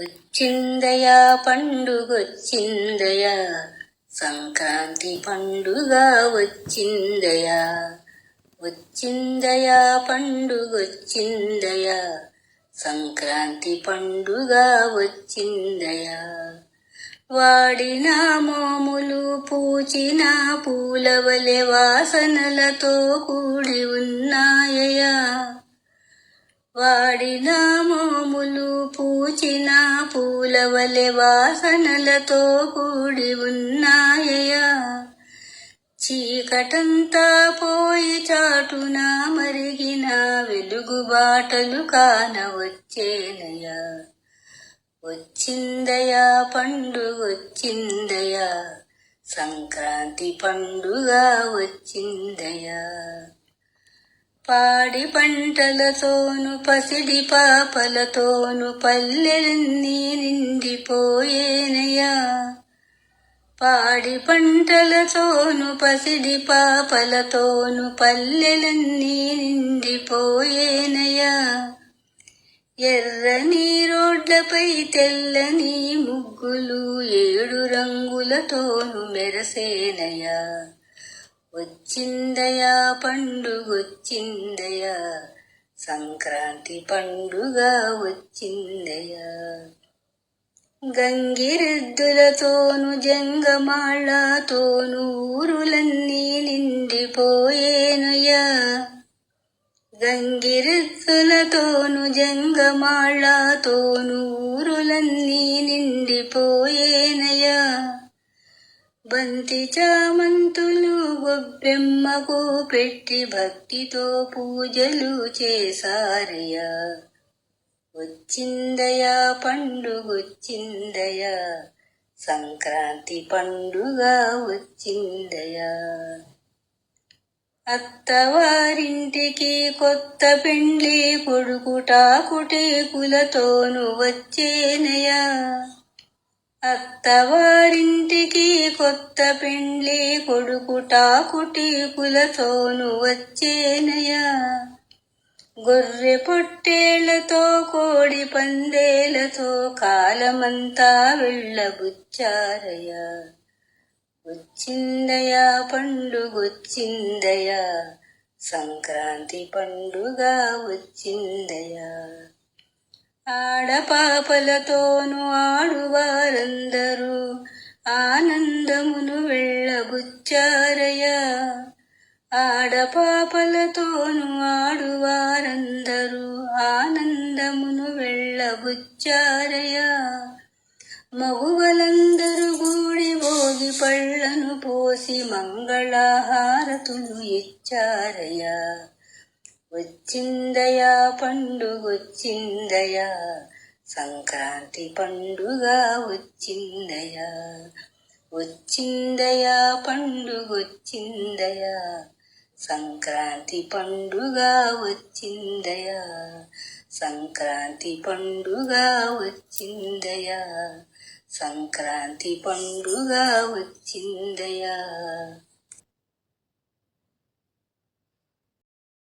వచ్చిందయా పండుగొచ్చిందయా సంక్రాంతి పండుగ వచ్చిందయా? వచ్చిందయా పండుగొచ్చిందయా సంక్రాంతి పండుగ వచ్చిందయా? వాడిన మోములు పూచిన పూలవలె వాసనలతో కూడి ఉన్నాయయా? వాడిన మోములు పూచిన పూలవలె వాసనలతో కూడి ఉన్నాయయా చీకటంతా పోయి చాటున మరిగిన వెలుగు బాటలు కానవచ్చేనయా వచ్చిందయా పండుగొచ్చిందయా సంక్రాంతి పండుగ వచ్చిందయా పాడి పంటలతోను పసిడి పాపలతోను పల్లెలన్నీ నిండిపోయేనయ్యా. పాడి పంటలతోను పసిడి పాపలతోను పల్లెలన్నీ నిండిపోయేనయ్యా. ఎర్రని రోడ్లపై తెల్లని ముగ్గులు ఏడు రంగులతోను మెరసేనయ్యా. వచ్చిందయా పండుగొచ్చిందయా సంక్రాంతి పండుగ వచ్చిందయా? గంగిరెద్దులతోను జంగమాళ్ళతోను ఊరులన్నీ నిండిపోయేనయా గంగిరెద్దులతోను జంగమాళ్ళతోను ఊరులన్నీ నిండిపోయేనయా బంతి చామంతులు గొబ్బెమ్మకు పెట్టి భక్తితో పూజలు చేసారయ్యా వచ్చిందయా పండుగొచ్చిందయా సంక్రాంతి పండుగ వచ్చిందయా అత్తవారింటికి కొత్త పెండ్లి కొడుకుటాకుటేకులతోను వచ్చేనయా అత్తవారింటికి కొత్త పెండ్లి కొడుకుటాకుటీకులతోను వచ్చేనయా గొర్రె పొట్టేళ్ళతో కోడి పందేలతో కాలమంతా వెళ్ళబుచ్చారయ్యా. వచ్చిందయా పండుగొచ్చిందయా సంక్రాంతి పండుగ వచ్చిందయా ఆడపాపలతోను ఆడువారందరూ ఆనందమును వెళ్ళగుచ్చారయ ఆడపాపలతోను ఆడువారందరూ ఆనందమును వెళ్ళగుచ్చారయ మగువలందరూ గూడి భోగి పళ్ళను పోసి మంగళహారతులు ఇచ్చారయ్యా. వచ్చిందయా పండుగొచ్చిందయా సంక్రాంతి పండుగ వచ్చిందయా? వచ్చిందయా పండుగొచ్చిందయా సంక్రాంతి పండుగ వచ్చిందయా? సంక్రాంతి పండుగ వచ్చిందయా? సంక్రాంతి పండుగ వచ్చిందయా?